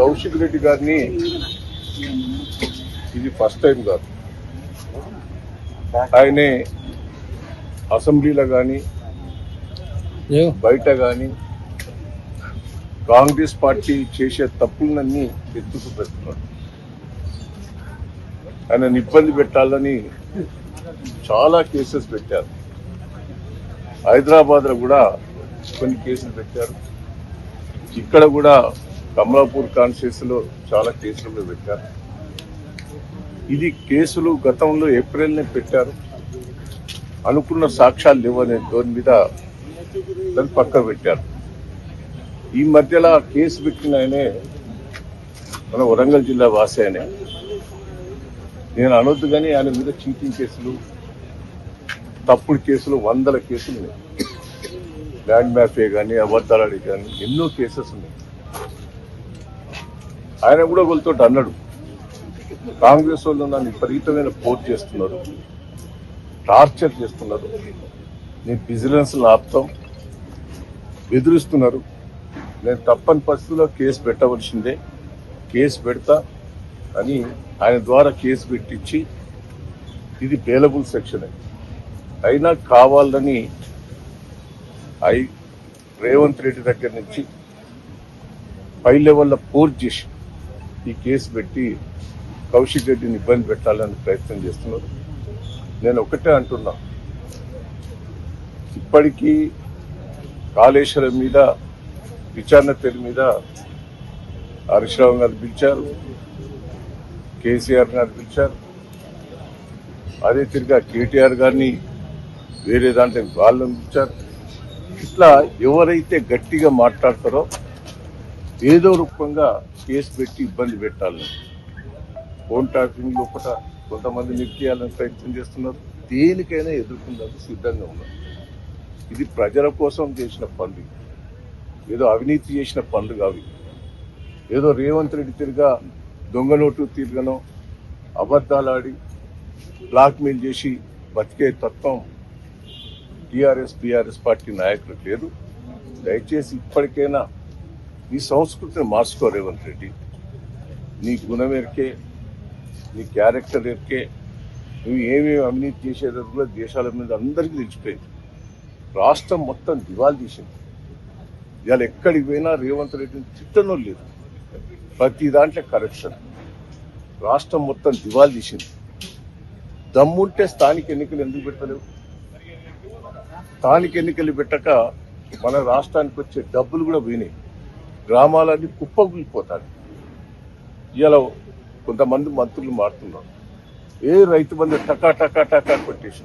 కౌశిక్ రెడ్డి గారిని ఇది first time కాదు. ఆయనే అసెంబ్లీలో కానీ బయట కానీ కాంగ్రెస్ పార్టీ చేసే తప్పులన్నీ ఎత్తుకు పెడుతున్నాడు ఆయనను ఇబ్బంది పెట్టాలని చాలా కేసెస్ పెట్టారు. హైదరాబాద్లో కూడా కొన్ని కేసులు పెట్టారు. ఇక్కడ కూడా కమలాపూర్ కాన్స్టిట్యూన్సీ చాలా కేసులు కూడా పెట్టారు. ఇది కేసులు గతంలో ఏప్రిల్నే పెట్టారు. అనుకున్న సాక్ష్యాలు లేవనే దాని మీద దాన్ని పక్క పెట్టారు. ఈ మధ్యలో కేసు పెట్టిన ఆయనే మన వరంగల్ జిల్లా వాసి ఆయనే. నేను అనొద్దు కానీ ఆయన మీద చీటింగ్ కేసులు తప్పుడు కేసులు వందల కేసులు ఉన్నాయి. ల్యాండ్ మ్యాఫే కానీ అబద్ధాలాడి కానీ ఎన్నో కేసెస్ ఉన్నాయి. ఆయన కూడా వాళ్ళతో అన్నాడు కాంగ్రెస్ వాళ్ళు నన్ను విపరీతమైన పోర్ట్ చేస్తున్నారు టార్చర్ చేస్తున్నారు. నేను బిజినెస్ ఆపుతాం బెదిరిస్తున్నారు. నేను తప్పని పరిస్థితుల్లో కేసు పెట్టవలసిందే కేసు పెడతా అని ఆయన ద్వారా కేసు పెట్టించి ఇది బేలబుల్ సెక్షన్ అయినా కావాలని ఐ రేవంత్ రెడ్డి దగ్గర నుంచి పై లెవెల్లో పోర్ట్ చేసి ఈ కేసు పెట్టి కౌశిక్ రెడ్డిని ఇబ్బంది పెట్టాలని ప్రయత్నం చేస్తున్నారు. నేను ఒకటే అంటున్నా. ఇప్పటికీ కాళేశ్వరం మీద విచారణ పేరు మీద హరీష్ రావు గారు పిలిచారు కేసీఆర్ గారు పిలిచారు. అదే తిరిగా కేటీఆర్ గారిని వేరే దాంట్లో వాళ్ళని పిలిచారు. ఇట్లా ఎవరైతే గట్టిగా మాట్లాడతారో ఏదో రూపంగా కేసు పెట్టి ఇబ్బంది పెట్టాలని ఫోన్ ట్యాపింగ్ లోపల కొంతమంది నిర్చేయాలని ప్రయత్నం చేస్తున్నారు. దేనికైనా ఎదుర్కొందానికి సిద్ధంగా ఉన్నారు. ఇది ప్రజల కోసం చేసిన పనులు. ఏదో అవినీతి చేసిన పనులు కావు ఏదో రేవంత్ రెడ్డి తిరిగా దొంగ నోటు తిరగనో అబద్ధాలాడి బ్లాక్మెయిల్ చేసి బతికే తత్వం టీఆర్ఎస్ బీఆర్ఎస్ పార్టీ నాయకులకు లేదు. దయచేసి ఇప్పటికైనా నీ సంస్కృతిని మార్చుకో రేవంత్ రెడ్డి. నీ గుణం ఎరికే నీ క్యారెక్టర్ ఎరికే నువ్వు ఏమేమి అవినీతి చేసేదో కూడా దేశాల మీద అందరికీ తెలిసిపోయింది. రాష్ట్రం మొత్తం దివాలు తీసింది. ఇవాళ ఎక్కడికి పోయినా రేవంత్ రెడ్డిని తిట్టనో లేదు ప్రతి దాంట్లో కరప్షన్ రాష్ట్రం మొత్తం దివాలు తీసింది. దమ్ముంటే స్థానిక ఎన్నికలు ఎందుకు పెట్టలేవు? స్థానిక ఎన్నికలు పెట్టక మన రాష్ట్రానికి వచ్చే డబ్బులు కూడా పోయినాయి. గ్రామాలన్నీ కుప్పకూలిపోతాయి. ఇలా కొంతమంది మంత్రులు మారుతున్నారు. ఏ రైతు బంధు టకా టకా టకా కొట్టేసి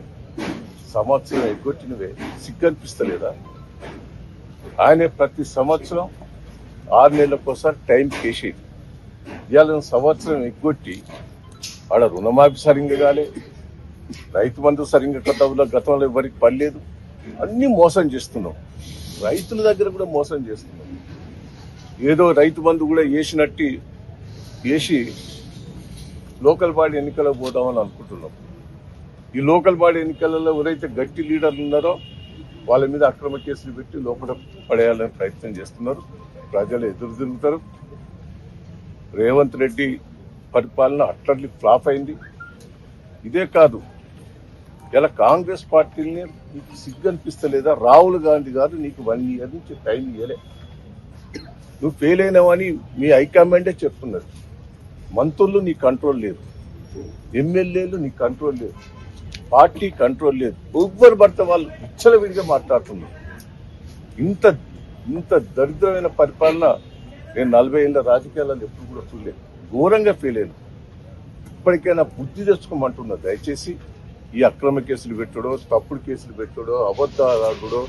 సంవత్సరం ఎగ్గొట్టినవే సిగ్గనిపిస్తలేదా? ఆయన ప్రతి సంవత్సరం ఆరు నెలలకోసారి టైం కేసేది. ఇవాళ సంవత్సరం ఎగ్గొట్టి ఆడ రుణమాఫీ సరిగ్గా కాలే. రైతు బంధు సరిగ్గా గతంలో గతంలో ఎవరికి పడలేదు అన్ని మోసం చేస్తున్నాం. రైతుల దగ్గర కూడా మోసం చేస్తున్నాం. ఏదో రైతు బంధు కూడా వేసినట్టు వేసి లోకల్ బాడీ ఎన్నికలకు పోదామని అనుకుంటున్నాం. ఈ లోకల్ బాడీ ఎన్నికలలో ఎవరైతే గట్టి లీడర్లు ఉన్నారో వాళ్ళ మీద అక్రమ కేసులు పెట్టి లోపల పడేయాలని ప్రయత్నం చేస్తున్నారు. ప్రజలు ఎదురు తిరుగుతారు. రేవంత్ రెడ్డి పరిపాలన అట్లర్లీ ఫ్లాప్ అయింది. ఇదే కాదు ఇలా కాంగ్రెస్ పార్టీని నీకు సిగ్గు అనిపిస్తలేదా రాహుల్ గాంధీ గారు నీకు వన్ ఇయర్ నుంచి టైం ఇవ్వలే నువ్వు ఫెయిల్ అయినావని మీ హైకమాండే చెప్తున్నారు మంత్రులు నీ కంట్రోల్ లేదు. ఎమ్మెల్యేలు నీ కంట్రోల్ లేదు. పార్టీ కంట్రోల్ లేదు. ఎవ్వరు పడితే వాళ్ళు విచ్చలవిడిగా మాట్లాడుతున్నారు. ఇంత ఇంత దరిద్రమైన పరిపాలన నేను నలభై ఏళ్ళ రాజకీయాలను ఎప్పుడు కూడా చూడలేదు. ఘోరంగా ఫెయిల్ అయ్యాను ఇప్పటికైనా బుద్ధి తెచ్చుకోమంటున్నా. దయచేసి ఈ అక్రమ కేసులు పెట్టడో తప్పుడు కేసులు పెట్టడో అబద్ధాలు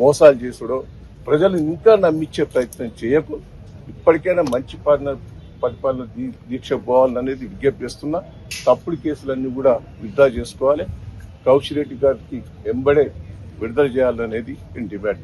మోసాలు చేసుడో ప్రజలు ఇంకా నమ్మించే ప్రయత్నం చేయకు. ఇప్పటికైనా మంచి పాలన పరిపాలన దీ- దీక్ష పోవాలనేది విజ్ఞప్తి చేస్తున్నా తప్పుడు కేసులన్నీ కూడా విత్డ్రా చేసుకోవాలి. కౌశిరెడ్డి గారికి ఎంబడే విడుదల చేయాలనేది నేను డిమాండ్